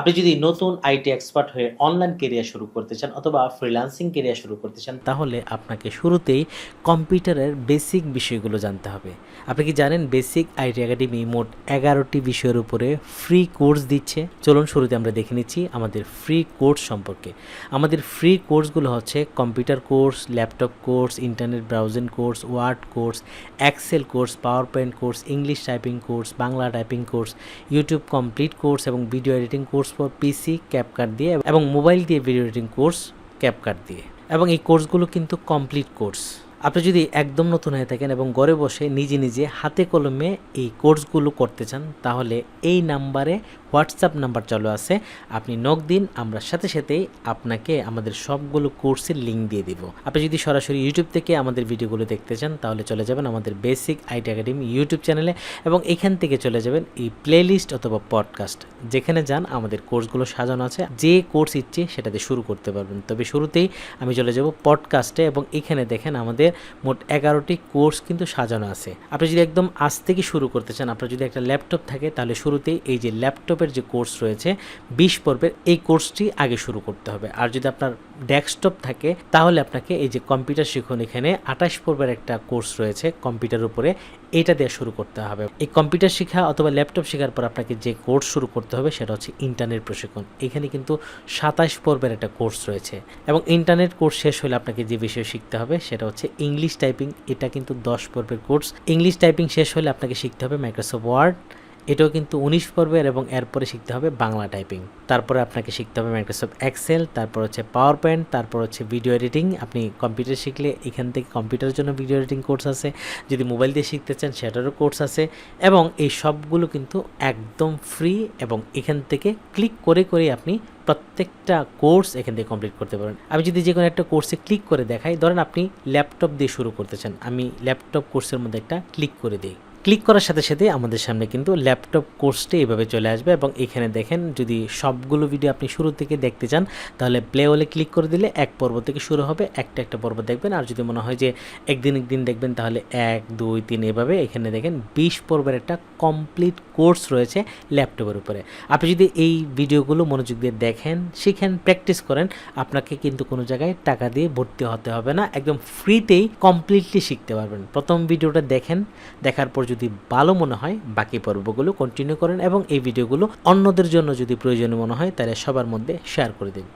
আপনি যদি নতুন আইটি এক্সপার্ট হয়ে অনলাইন কেরিয়ার শুরু করতে চান অথবা ফ্রিল্যান্সিং কেরিয়ার শুরু করতে চান, তাহলে আপনাকে শুরুতেই কম্পিউটারের বেসিক বিষয়গুলো জানতে হবে। আপনি কি জানেন বেসিক আইটি একাডেমি মোট এগারোটি বিষয়ের উপরে ফ্রি কোর্স দিচ্ছে? চলুন শুরুতে আমরা দেখে নিচ্ছি আমাদের ফ্রি কোর্স সম্পর্কে। আমাদের ফ্রি কোর্সগুলো হচ্ছে computer course laptop course internet browsing course Word course Excel course PowerPoint course English typing course Bangla typing course YouTube complete course এবং video editing course for PC CapCut দিয়ে, এবং mobile দিয়ে video editing course CapCut দিয়ে। এবং এই কোর্সগুলো কিন্তু complete course আপনি যদি একদম নতুন হয়ে থাকেন এবং ঘরে বসে নিজে নিজে হাতে কলমে এই কোর্সগুলো করতে চান, তাহলে এই নাম্বারে হোয়াটসঅ্যাপ নাম্বার চালু আছে। আপনি নক দিন, আমরা সাথে সাথেই আপনাকে আমাদের সবগুলো কোর্সের লিঙ্ক দিয়ে দিব। আপনি যদি সরাসরি ইউটিউব থেকে আমাদের ভিডিওগুলো দেখতে চান, তাহলে চলে যাবেন আমাদের বেসিক আইটি একাডেমি ইউটিউব চ্যানেলে এবং এখান থেকে চলে যাবেন এই প্লেলিস্ট অথবা পডকাস্ট, যেখানে যান আমাদের কোর্সগুলো সাজানো আছে। যে কোর্স ইচ্ছে সেটাতে শুরু করতে পারবেন। তবে শুরুতেই আমি চলে যাব পডকাস্টে এবং এখানে দেখেন আমাদের মোট এগারোটি কোর্স কিন্তু সাজানো আছে। আপনি যদি একদম আজ থেকে শুরু করতে চান, আপনার যদি একটা ল্যাপটপ থাকে, তাহলে শুরুতেই এই যে ল্যাপটপের যে কোর্স রয়েছে, বিশ পর্বের এই কোর্সটি আগে শুরু করতে হবে। আর যদি আপনার ডেস্কটপ থাকে, তাহলে আপনাকে এই যে কম্পিউটার শিখুন, এখানে আঠাশ পর্বের একটা কোর্স রয়েছে কম্পিউটার উপরে। এটা দিয়ে শুরু করতে হবে। এই কম্পিউটার শেখা অথবা ল্যাপটপ শেখার পর আপনাকে যে কোর্স শুরু করতে হবে সেটা হচ্ছে ইন্টারনেট প্রশিক্ষণ। এখানে কিন্তু সাতাশ পর্বের একটা কোর্স রয়েছে এবং ইন্টারনেট কোর্স শেষ হলে আপনাকে যে বিষয় শিখতে হবে সেটা হচ্ছে ইংলিশ টাইপিং এটা কিন্তু দশ পর্বের কোর্স ইংলিশ টাইপিং শেষ হলে আপনাকে শিখতে হবে মাইক্রোসফট ওয়ার্ড এটাও কিন্তু উনিশ পর্বের এবং এরপরে শিখতে হবে বাংলা টাইপিং। তারপরে আপনাকে শিখতে হবে মাইক্রোসফট এক্সেল তারপর হচ্ছে পাওয়ার পয়েন্ট তারপর হচ্ছে ভিডিও এডিটিং আপনি কম্পিউটার শিখলে এখান থেকে কম্পিউটারের জন্য ভিডিও এডিটিং কোর্স আছে। যদি মোবাইল দিয়ে শিখতে চান, সেটারও কোর্স আছে। এবং এই সবগুলো কিন্তু একদম ফ্রি এবং এখান থেকে ক্লিক করে করে আপনি প্রত্যেকটা কোর্স এখান থেকে কমপ্লিট করতে পারেন আমি যদি যে কোনো একটা কোর্সে ক্লিক করে দেখাই, ধরেন আপনি ল্যাপটপ দিয়ে শুরু করতে চান, আমি ল্যাপটপ কোর্সের মধ্যে একটা ক্লিক করে দিই। ক্লিক করার সাথে সাথে আমাদের সামনে কিন্তু ল্যাপটপ কোর্সটি এভাবে চলে আসবে এবং এখানে দেখেন যদি সবগুলো ভিডিও আপনি শুরু থেকে দেখতে চান, তাহলে প্লে হলে ক্লিক করে দিলে এক পর্ব থেকে শুরু হবে, একটা একটা পর্ব দেখবেন। আর যদি মনে হয় যে একদিন একদিন দেখবেন, তাহলে এক, দুই, তিন এভাবে এখানে দেখেন বিশ পর্বের একটা কমপ্লিট কোর্স রয়েছে ল্যাপটপের উপরে। আপনি যদি এই ভিডিওগুলো মনোযোগ দিয়ে দেখেন, শিখেন প্র্যাকটিস করেন, আপনাকে কিন্তু কোনো জায়গায় টাকা দিয়ে ভর্তি হতে হবে না। একদম ফ্রিতেই কমপ্লিটলি শিখতে পারবেন। প্রথম ভিডিওটা দেখেন, দেখার পর যদি ভালো মনে হয়, বাকি পর্বগুলো কন্টিনিউ করেন এবং এই ভিডিওগুলো অন্যদের জন্য যদি প্রয়োজনীয় মনে হয়, তাহলে সবার মধ্যে শেয়ার করে দিন।